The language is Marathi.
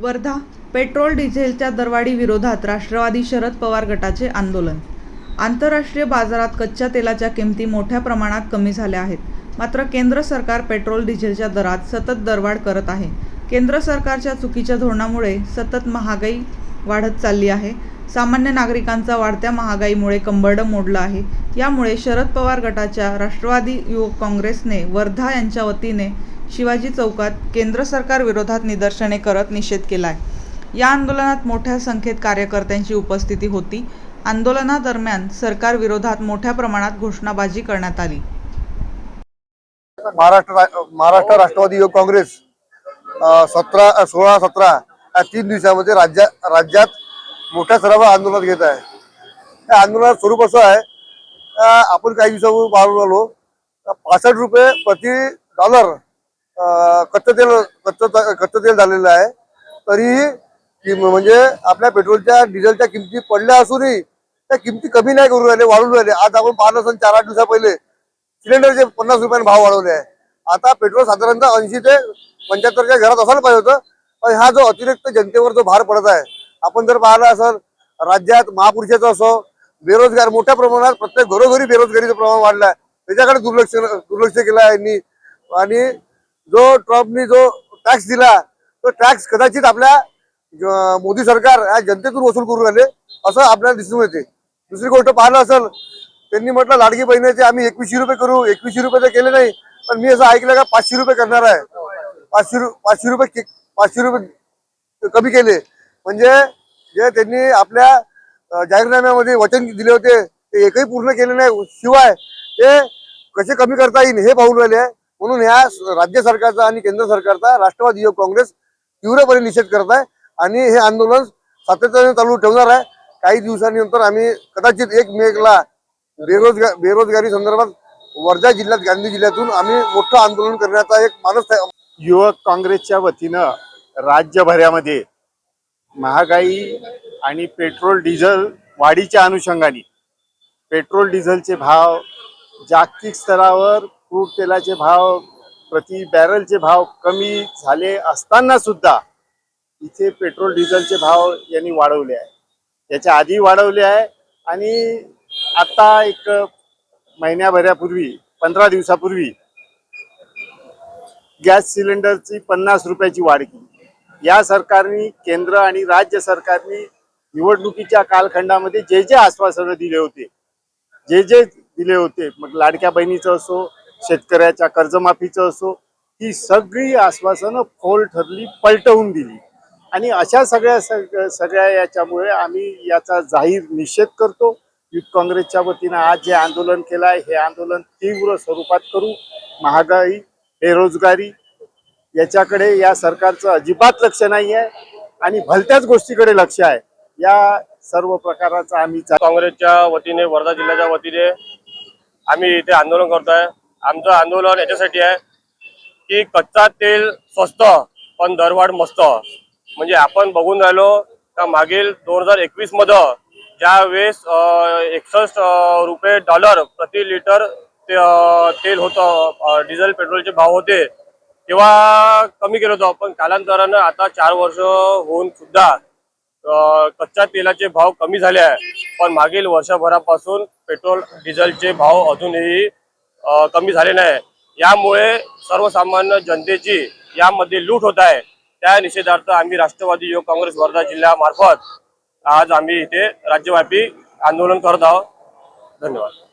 वर्धा पेट्रोल डिझेलच्या दरवाढी विरोधात राष्ट्रवादी शरद पवार गटाचे आंदोलन. आंतरराष्ट्रीय बाजारात कच्च्या तेलाच्या किमती मोठ्या प्रमाणात कमी झाल्या आहेत. मात्र केंद्र सरकार पेट्रोल डिझेलच्या दरात सतत दरवाढ करत आहे. केंद्र सरकारच्या चुकीच्या धोरणामुळे सतत महागाई वाढत चालली आहे. सामान्य नागरिकांचा वाढत्या महागाईमुळे कंबरडं मोडलं आहे. यामुळे शरद पवार गटाच्या राष्ट्रवादी युवक काँग्रेसने वर्धा यांच्या वतीने शिवाजी चौकात केंद्र सरकार विरोधात निदर्शने करत निषेध केला आहे या आंदोलनात मोठ्या संख्येत कार्यकर्त्यांची उपस्थिती होती. आंदोलनादरम्यान सरकार विरोधात मोठ्या प्रमाणात घोषणाबाजी करण्यात आली. महाराष्ट्र महाराष्ट्र राष्ट्रवादी युवक काँग्रेस सतरा सोळा सतरा या तीन दिवसामध्ये राज्या राज्यात मोठ्या सराव आंदोलनात घेत आहे. या आंदोलनाचं स्वरूप असं आहे आपण काही दिवसापूर्वी पाहून आलो पासष्ट रुपये प्रति डॉलर कच्चं तेल कच्चं कच्चं तेल झालेलं आहे. तरीही म्हणजे आपल्या पेट्रोलच्या डिझेलच्या किमती पडल्या असूनही त्या किमती कमी नाही करू राहिले वाढून राहिले. आज आपण पाहिलं असेल चार आठ दिवसा पहिले सिलेंडरचे पन्नास रुपयाने भाव वाढवले आहे. आता पेट्रोल साधारणतः ऐंशी ते पंच्याहत्तरच्या घरात असायला पाहिजे होतं. पण हा जो अतिरिक्त जनतेवर जो भार पडत आहे आपण जर पाहिलं असेल राज्यात महापुरुषाचं असो बेरोजगार मोठ्या प्रमाणात प्रत्येक घरोघरी बेरोजगारीचं प्रमाण वाढलं आहे. त्याच्याकडे दुर्लक्ष दुर्लक्ष केलं आहे यांनी. आणि जो ट्रम्पनी जो टॅक्स दिला तो टॅक्स कदाचित आपल्या मोदी सरकार या जनतेतून वसूल करून राहिले असं आपल्याला दिसून येते. दुसरी गोष्ट पाहिलं असेल त्यांनी म्हटलं लाडकी बहिणीचे आम्ही एकवीसशे रुपये करू एकवीसशे रुपये तर केले नाही पण मी असं ऐकलं का पाचशे रुपये करणार आहे. पाचशे रु पाचशे रुपये पाचशे रुपये कमी केले. म्हणजे जे त्यांनी आपल्या जाहीरनाम्यामध्ये वचन दिले होते ते एकही पूर्ण केले नाही शिवाय ते कसे कमी करता येईल हे पाहून राहिले. आहे म्हणून ह्या राज्य सरकारचा आणि केंद्र सरकारचा राष्ट्रवादी युवक काँग्रेस तीव्रपणे निषेध करत आहे आणि हे आंदोलन सातत्याने चालू ठेवणार आहे. काही दिवसांनंतर आम्ही कदाचित एक मेला बेरोजगार बेरोजगारी संदर्भात वर्धा जिल्ह्यात गांधी जिल्ह्यातून आम्ही मोठं आंदोलन करण्याचा एक मानस आहे. युवक काँग्रेसच्या वतीनं राज्यभरामध्ये महागाई आणि पेट्रोल डिझेल वाढीच्या अनुषंगाने पेट्रोल डिझेलचे भाव जागतिक स्तरावर क्रूड तेलाचे भाव प्रति बॅरलचे भाव कमी झाले असताना सुद्धा इथे पेट्रोल डिझेलचे भाव यांनी वाढवले आहे. याच्या आधी वाढवले आहे आणि आता एक महिन्याभरापूर्वी पंधरा दिवसापूर्वी गॅस सिलेंडरची पन्नास रुपयाची वाढ केली. या सरकारने केंद्र आणि राज्य सरकारने निवडणुकीच्या कालखंडामध्ये जे जे आश्वासनं दिले होते जे जे दिले होते मग लाडक्या बहिणीचं असो शेतकऱ्याच्या कर्जमाफीचं असो ही सगळी आश्वासनं फोल ठरली पलटवून दिली. आणि अशा सगळ्या सग- सगळ्या याच्यामुळे आम्ही याचा जाहीर निषेध करतो. युथ काँग्रेसच्या वतीनं आज जे आंदोलन केलं आहे हे आंदोलन तीव्र स्वरूपात करू. महागाई बेरोजगारी याच्याकडे या सरकारचं अजिबात लक्ष नाही आहे. आणि भलत्याच गोष्टीकडे लक्ष आहे. या सर्व प्रकाराचा आम्ही काँग्रेसच्या वतीने वर्धा जिल्ह्याच्या वतीने आम्ही इथे आंदोलन करतोय. आमचं आंदोलन याच्यासाठी आहे की कच्चा तेल स्वस्त पण दरवाढ मस्त. म्हणजे आपण बघून राहिलो का मागील दोन हजार एकवीसमध्ये ज्यावेळेस एकसष्ट रुपये डॉलर प्रति लिटर ते तेल होतं डिझेल पेट्रोलचे भाव होते तेव्हा कमी केलं होतं. पण कालांतरानं आता चार वर्ष होऊन सुद्धा कच्च्या तेलाचे भाव कमी झाले आहे. पण मागील वर्षभरापासून पेट्रोल डिझेलचे भाव अजूनही कमी झाले नाही. यामुळे सर्वसामान्य जनतेची यामध्ये लूट होत आहे. त्या निषेधार्थ आम्ही राष्ट्रवादी युवक काँग्रेस वर्धा जिल्ह्यामार्फत आज आम्ही इथे राज्यव्यापी आंदोलन करत आहोत. धन्यवाद.